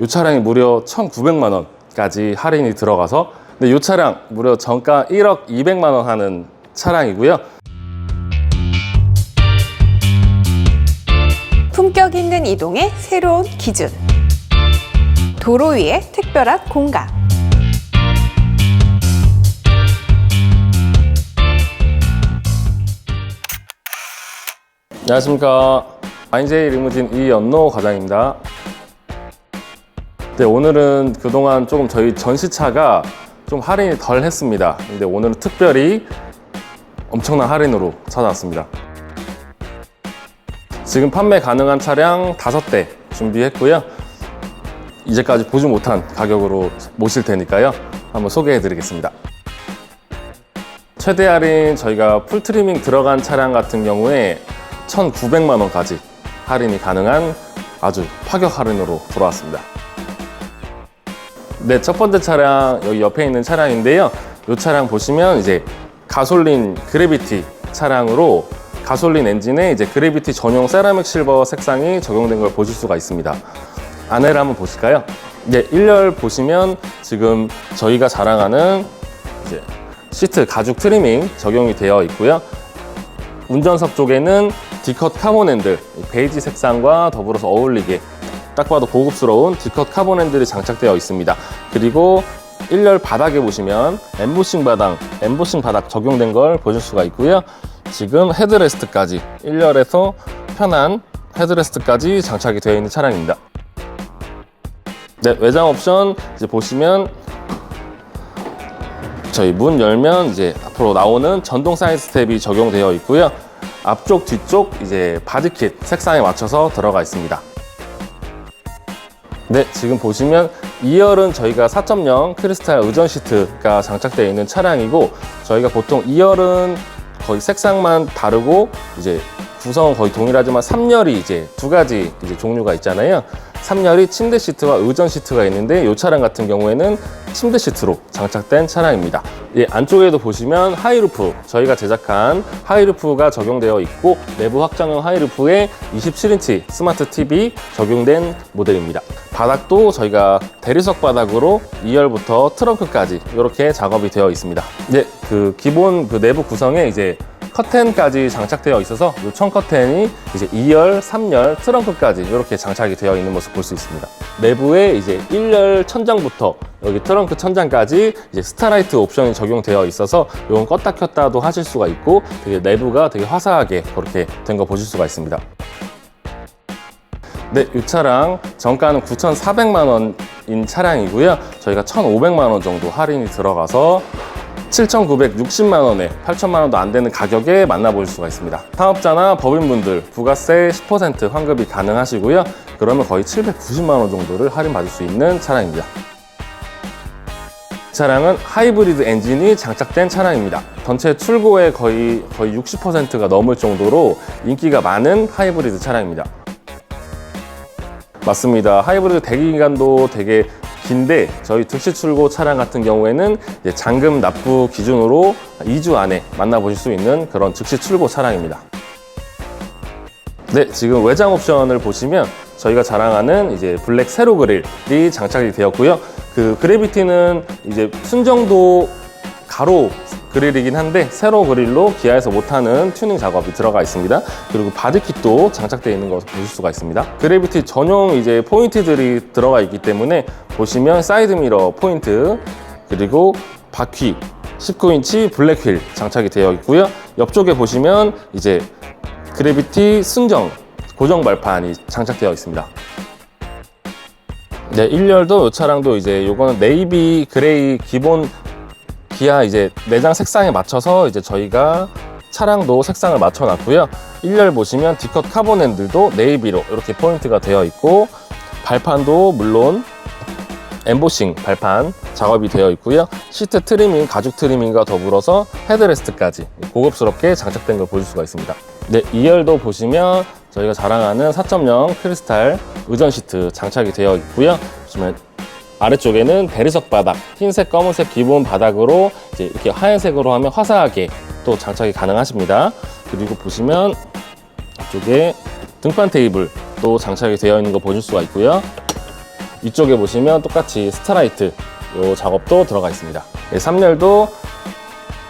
이 차량이 무려 1,900만 원까지 할인이 들어가서 근데 이 차량 무려 정가 1억 200만 원 하는 차량이고요. 품격 있는 이동의 새로운 기준. 도로 위의 특별한 공간. 안녕하십니까. INJ 리무진 이연노 과장입니다. 네, 오늘은 그동안 조금 저희 전시차가 좀 할인이 덜 했습니다. 근데 오늘은 특별히 엄청난 할인으로 찾아왔습니다. 지금 판매 가능한 차량 5대 준비했고요. 이제까지 보지 못한 가격으로 모실 테니까요. 한번 소개해 드리겠습니다. 최대 할인 저희가 풀 트리밍 들어간 차량 같은 경우에 1,900만 원까지 할인이 가능한 아주 파격 할인으로 돌아왔습니다. 네, 첫 번째 차량 여기 옆에 있는 차량인데요. 이 차량 보시면 이제 가솔린 그래비티 차량으로 가솔린 엔진에 이제 그래비티 전용 세라믹 실버 색상이 적용된 걸 보실 수가 있습니다. 안에를 한번 보실까요? 네, 1열 보시면 지금 저희가 자랑하는 이제 시트 가죽 트리밍 적용이 되어 있고요. 운전석 쪽에는 D컷 카본 핸들, 베이지 색상과 더불어서 어울리게 딱 봐도 고급스러운 D컷 카본 핸들이 장착되어 있습니다. 그리고 1열 바닥에 보시면 엠보싱 바닥, 엠보싱 바닥 적용된 걸 보실 수가 있고요. 지금 헤드레스트까지 1열에서 편한 헤드레스트까지 장착이 되어 있는 차량입니다. 네, 외장 옵션 이제 보시면 저희 문 열면 이제 앞으로 나오는 전동 사이드 스텝이 적용되어 있고요. 앞쪽, 뒤쪽 이제 바디킷 색상에 맞춰서 들어가 있습니다. 네, 지금 보시면 2열은 저희가 4.0 크리스탈 의전 시트가 장착되어 있는 차량이고 저희가 보통 2열은 거의 색상만 다르고 이제 구성은 거의 동일하지만 3열이 이제 두 가지 이제 종류가 있잖아요. 3열이 침대 시트와 의전 시트가 있는데 이 차량 같은 경우에는 침대 시트로 장착된 차량입니다. 예, 안쪽에도 보시면 하이루프 저희가 제작한 하이루프가 적용되어 있고 내부 확장형 하이루프에 27인치 스마트 TV 적용된 모델입니다. 바닥도 저희가 대리석 바닥으로 2열부터 트렁크까지 이렇게 작업이 되어 있습니다. 네, 그 기본 그 내부 구성에 이제 커튼까지 장착되어 있어서 이 청 커튼이 이제 2열, 3열, 트렁크까지 이렇게 장착이 되어 있는 모습 볼 수 있습니다. 내부에 이제 1열 천장부터 여기 트렁크 천장까지 이제 스타라이트 옵션이 적용되어 있어서 이건 껐다 켰다도 하실 수가 있고 되게 내부가 되게 화사하게 그렇게 된 거 보실 수가 있습니다. 네, 이 차량 정가는 9,400만 원인 차량이고요. 저희가 1,500만 원 정도 할인이 들어가서 7,960만 원에 8천만 원도 안 되는 가격에 만나볼 수가 있습니다. 사업자나 법인분들 부가세 10% 환급이 가능하시고요. 그러면 거의 790만 원 정도를 할인받을 수 있는 차량입니다. 이 차량은 하이브리드 엔진이 장착된 차량입니다. 전체 출고의 거의 거의 60%가 넘을 정도로 인기가 많은 하이브리드 차량입니다. 맞습니다. 하이브리드 대기 기간도 되게 긴데 저희 특시 출고 차량 같은 경우에는 잔금 납부 기준으로 2주 안에 만나보실 수 있는 그런 즉시 출고 차량입니다. 네, 지금 외장 옵션을 보시면 저희가 자랑하는 이제 블랙 세로 그릴이 장착이 되었고요. 그 그래비티는 이제 순정도 가로 그릴이긴 한데 세로 그릴로 기아에서 못하는 튜닝 작업이 들어가 있습니다. 그리고 바디킷도 장착되어 있는 것을 보실 수가 있습니다. 그래비티 전용 이제 포인트들이 들어가 있기 때문에 보시면 사이드 미러 포인트 그리고 바퀴 19인치 블랙 휠 장착이 되어 있고요. 옆쪽에 보시면 이제 그래비티 순정 고정 발판이 장착되어 있습니다. 네, 1열도 이 차량도 이제 요거는 네이비 그레이 기본 기아 이제 내장 색상에 맞춰서 이제 저희가 차량도 색상을 맞춰 놨고요. 1열 보시면 D컷 카본 핸들도 네이비로 이렇게 포인트가 되어 있고 발판도 물론 엠보싱 발판 작업이 되어 있고요. 시트 트리밍, 가죽 트리밍과 더불어서 헤드레스트까지 고급스럽게 장착된 걸 보실 수가 있습니다. 네, 2열도 보시면 저희가 자랑하는 4.0 크리스탈 의전 시트 장착이 되어 있고요. 보시면 아래쪽에는 대리석 바닥, 흰색, 검은색 기본 바닥으로 이제 이렇게 하얀색으로 하면 화사하게 또 장착이 가능하십니다. 그리고 보시면 이쪽에 등판 테이블 또 장착이 되어 있는 거 보실 수가 있고요. 이쪽에 보시면 똑같이 스트라이트 요 작업도 들어가 있습니다. 네, 3열도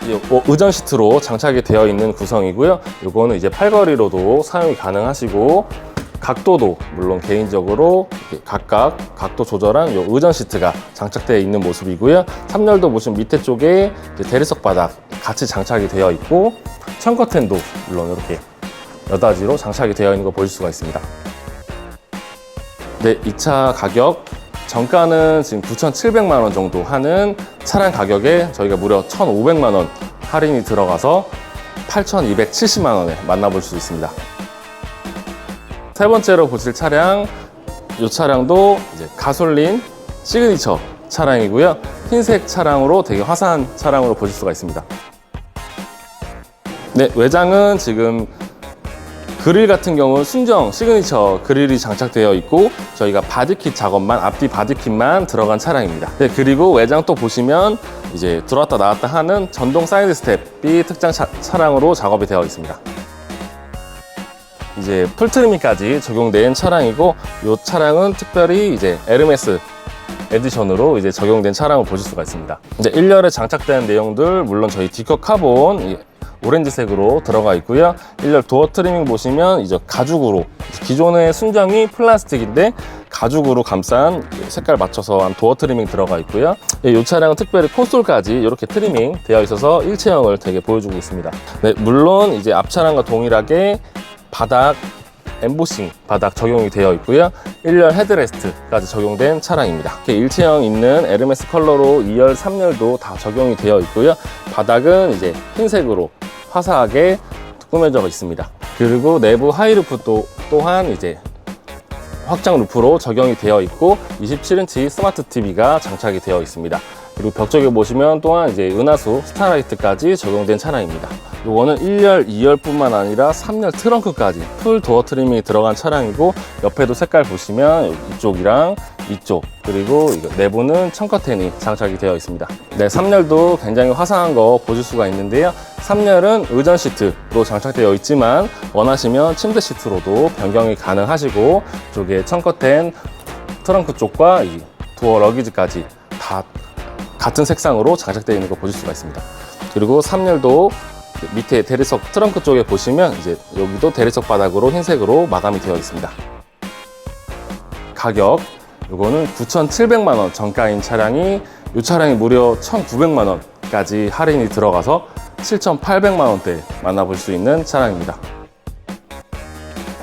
이 어, 의전 시트로 장착이 되어 있는 구성이고요. 요거는 이제 팔걸이로도 사용이 가능하시고 각도도 물론 개인적으로 각각 각도 조절한 요 의전 시트가 장착되어 있는 모습이고요. 3열도 보시면 밑에 쪽에 대리석 바닥 같이 장착이 되어 있고 천커튼도 물론 이렇게 여다지로 장착이 되어 있는 거 보실 수가 있습니다. 네, 이 차 가격 정가는 지금 9,700만 원 정도 하는 차량 가격에 저희가 무려 1,500만 원 할인이 들어가서 8,270만 원에 만나볼 수 있습니다. 세 번째로 보실 차량, 이 차량도 이제 가솔린 시그니처 차량이고요. 흰색 차량으로 되게 화사한 차량으로 보실 수가 있습니다. 네, 외장은 지금 그릴 같은 경우는 순정 시그니처 그릴이 장착되어 있고 저희가 바디킷 작업만 앞뒤 바디킷만 들어간 차량입니다. 네, 그리고 외장 또 보시면 이제 들어왔다 나왔다 하는 전동 사이드 스텝이 특장 차, 차량으로 작업이 되어 있습니다. 이제 풀 트리밍까지 적용된 차량이고 이 차량은 특별히 이제 에르메스 에디션으로 이제 적용된 차량을 보실 수가 있습니다. 이제 1열에 장착된 내용들 물론 저희 디컷 카본 이 오렌지색으로 들어가 있고요. 1열 도어 트리밍 보시면 이제 가죽으로 기존의 순정이 플라스틱인데 가죽으로 감싼 색깔 맞춰서 한 도어 트리밍 들어가 있고요. 예, 이 차량은 특별히 콘솔까지 이렇게 트리밍 되어 있어서 일체형을 되게 보여주고 있습니다. 네, 물론 이제 앞 차량과 동일하게 바닥 엠보싱 바닥 적용이 되어 있고요. 1열 헤드레스트까지 적용된 차량입니다. 이렇게 일체형 있는 에르메스 컬러로 2열, 3열도 다 적용이 되어 있고요. 바닥은 이제 흰색으로 화사하게 꾸며져 있습니다. 그리고 내부 하이루프 또, 또한 이제 확장 루프로 적용이 되어 있고 27인치 스마트 TV가 장착이 되어 있습니다. 그리고 벽 쪽에 보시면 또한 이제 은하수 스타라이트까지 적용된 차량입니다. 요거는 1열, 2열 뿐만 아니라 3열 트렁크까지 풀 도어 트리밍이 들어간 차량이고 옆에도 색깔 보시면 이쪽이랑 이쪽 그리고 내부는 청커튼이 장착이 되어 있습니다. 네, 3열도 굉장히 화사한 거 보실 수가 있는데요. 3열은 의전 시트로 장착되어 있지만 원하시면 침대 시트로도 변경이 가능하시고 쪽에 청커튼 트렁크 쪽과 이 도어 러기지까지 다 같은 색상으로 장착되어 있는 거 보실 수가 있습니다. 그리고 3열도 밑에 대리석 트렁크 쪽에 보시면 이제 여기도 대리석 바닥으로 흰색으로 마감이 되어 있습니다. 가격 이거는 9,700만 원 정가인 차량이 이 차량이 무려 1,900만 원까지 할인이 들어가서 7,800만 원대 만나볼 수 있는 차량입니다.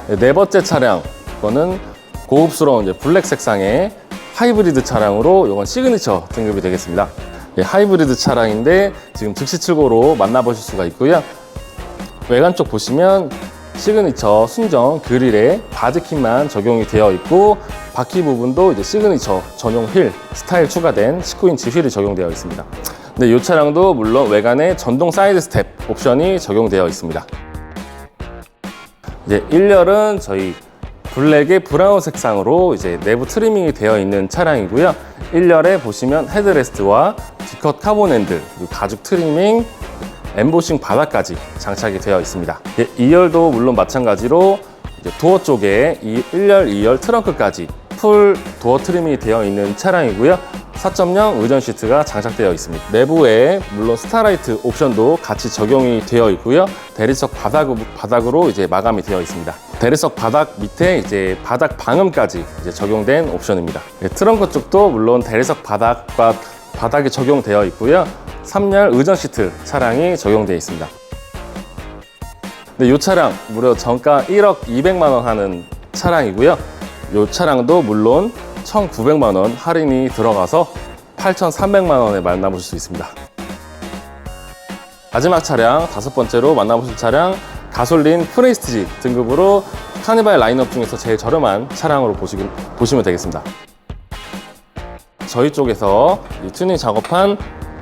네, 네 번째 차량 이거는 고급스러운 블랙 색상의 하이브리드 차량으로 이건 시그니처 등급이 되겠습니다. 예, 하이브리드 차량인데 지금 즉시 출고로 만나보실 수가 있고요. 외관 쪽 보시면 시그니처 순정 그릴에 바지킷만 적용이 되어 있고 바퀴 부분도 이제 시그니처 전용 휠 스타일 추가된 19인치 휠이 적용되어 있습니다. 근데 이 차량도 물론 외관에 전동 사이드 스텝 옵션이 적용되어 있습니다. 이제 1열은 저희 블랙의 브라운 색상으로 이제 내부 트리밍이 되어 있는 차량이고요. 1열에 보시면 헤드레스트와 디컷 카본 핸들, 가죽 트리밍, 엠보싱 바닥까지 장착이 되어 있습니다. 2열도 물론 마찬가지로 도어 쪽에 이 1열, 2열 트렁크까지 풀 도어 트리밍이 되어 있는 차량이고요. 4.0 의전 시트가 장착되어 있습니다. 내부에 물론 스타라이트 옵션도 같이 적용이 되어 있고요. 대리석 바닥, 바닥으로 이제 마감이 되어 있습니다. 대리석 바닥 밑에 이제 바닥 방음까지 이제 적용된 옵션입니다. 네, 트렁크 쪽도 물론 대리석 바닥과 바닥이 적용되어 있고요. 3열 의전 시트 차량이 적용되어 있습니다. 네, 이 차량 무려 정가 1억 200만 원 하는 차량이고요. 이 차량도 물론 1,900만 원 할인이 들어가서 8,300만 원에 만나보실 수 있습니다. 마지막 차량 다섯 번째로 만나보실 차량 가솔린 프레스티지 등급으로 카니발 라인업 중에서 제일 저렴한 차량으로 보시긴, 보시면 되겠습니다. 저희 쪽에서 이 튜닝 작업한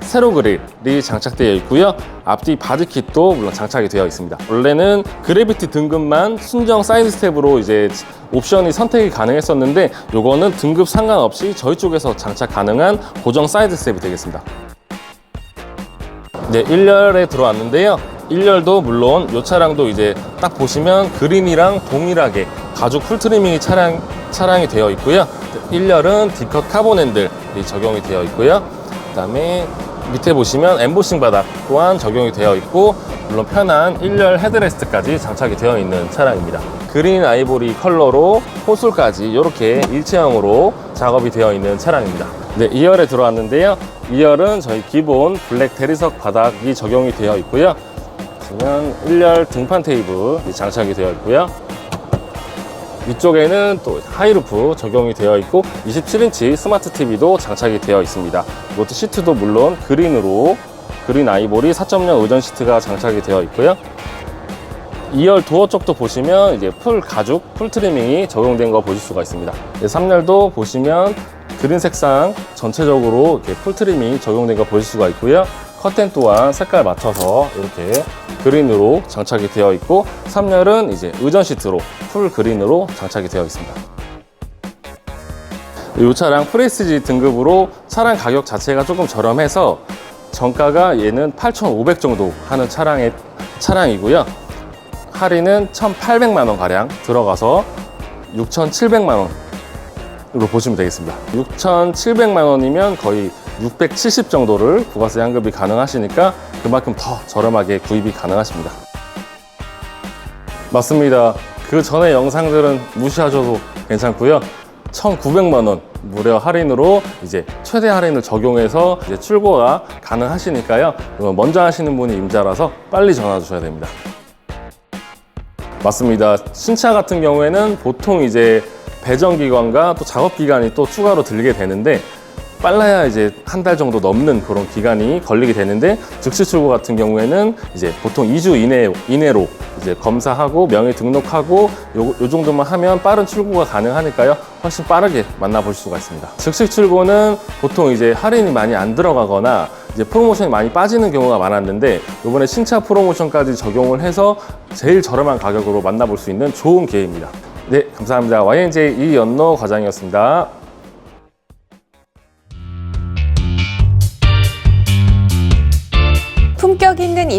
세로 그릴이 장착되어 있고요. 앞뒤 바디킷도 물론 장착이 되어 있습니다. 원래는 그래비티 등급만 순정 사이드 스텝으로 이제 옵션이 선택이 가능했었는데 요거는 등급 상관없이 저희 쪽에서 장착 가능한 고정 사이드 스텝이 되겠습니다. 네, 1열에 들어왔는데요. 1열도 물론 이 차량도 이제 딱 보시면 그린이랑 동일하게 가죽 풀 트리밍이 차량 차량이 되어 있고요. 1열은 D컷 카본 핸들이 적용이 되어 있고요. 그 다음에 밑에 보시면 엠보싱 바닥 또한 적용이 되어 있고 물론 편한 1열 헤드레스트까지 장착이 되어 있는 차량입니다. 그린 아이보리 컬러로 호술까지 이렇게 일체형으로 작업이 되어 있는 차량입니다. 네, 2열에 들어왔는데요. 2열은 저희 기본 블랙 대리석 바닥이 적용이 되어 있고요. 보시면 1열 등판 테이블이 장착이 되어 있고요. 위쪽에는 또 하이루프 적용이 되어 있고 27인치 스마트 TV도 장착이 되어 있습니다. 이것도 시트도 물론 그린으로 그린 아이보리 4.0 의전 시트가 장착이 되어 있고요. 2열 도어 쪽도 보시면 이제 풀 가죽, 풀 트리밍이 적용된 거 보실 수가 있습니다. 3열도 보시면 그린 색상 전체적으로 이렇게 풀 트리밍이 적용된 거 보실 수가 있고요. 커튼 또한 색깔 맞춰서 이렇게 그린으로 장착이 되어 있고 3열은 이제 의전 시트로 풀 그린으로 장착이 되어 있습니다. 이 차량 프레스지 등급으로 차량 가격 자체가 조금 저렴해서 정가가 얘는 8,500 정도 하는 차량의 차량이고요. 할인은 1,800만 원 가량 들어가서 6,700만 원으로 보시면 되겠습니다. 6,700만 원이면 거의 670 정도를 부가세 환급이 가능하시니까 그만큼 더 저렴하게 구입이 가능하십니다. 맞습니다. 그 전에 영상들은 무시하셔도 괜찮고요. 1,900만 원 무료 할인으로 이제 최대 할인을 적용해서 이제 출고가 가능하시니까요. 먼저 하시는 분이 임자라서 빨리 전화 주셔야 됩니다. 맞습니다. 신차 같은 경우에는 보통 이제 배정 기간과 또 작업 기간이 또 추가로 들게 되는데 빨라야 이제 한 달 정도 넘는 그런 기간이 걸리게 되는데 즉시 출고 같은 경우에는 이제 보통 2주 이내, 이내로 이제 검사하고 명의 등록하고 요, 요 정도만 하면 빠른 출고가 가능하니까요. 훨씬 빠르게 만나볼 수가 있습니다. 즉시 출고는 보통 이제 할인이 많이 안 들어가거나 이제 프로모션이 많이 빠지는 경우가 많았는데 이번에 신차 프로모션까지 적용을 해서 제일 저렴한 가격으로 만나볼 수 있는 좋은 기회입니다. 네, 감사합니다. YNJ 이연노 과장이었습니다.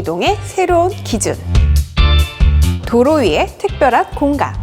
이동의 새로운 기준. 도로 위의 특별한 공간.